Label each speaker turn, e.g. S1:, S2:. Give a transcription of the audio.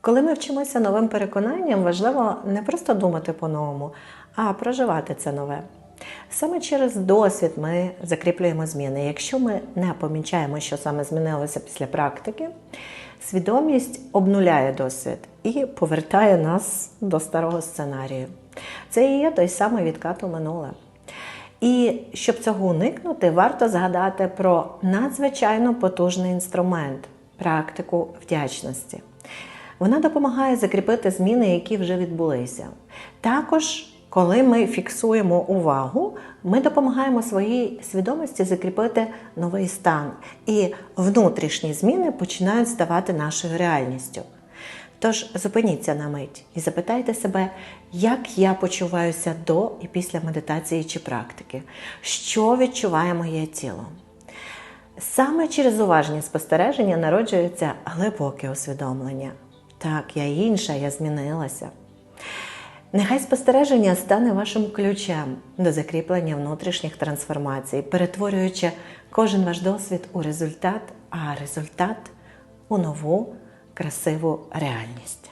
S1: Коли ми вчимося новим переконанням, важливо не просто думати по-новому, а проживати це нове. Саме через досвід ми закріплюємо зміни. Якщо ми не помічаємо, що саме змінилося після практики, свідомість обнуляє досвід і повертає нас до старого сценарію. Це і є той самий відкат у минуле. І щоб цього уникнути, варто згадати про надзвичайно потужний інструмент практику вдячності. Вона допомагає закріпити зміни, які вже відбулися. Також, коли ми фіксуємо увагу, ми допомагаємо своїй свідомості закріпити новий стан, і внутрішні зміни починають ставати нашою реальністю. Тож зупиніться на мить і запитайте себе, як я почуваюся до і після медитації чи практики, що відчуває моє тіло. Саме через уважні спостереження народжується глибоке усвідомлення. Так, я інша, я змінилася. Нехай спостереження стане вашим ключем до закріплення внутрішніх трансформацій, перетворюючи кожен ваш досвід у результат, а результат у нову красиву реальність.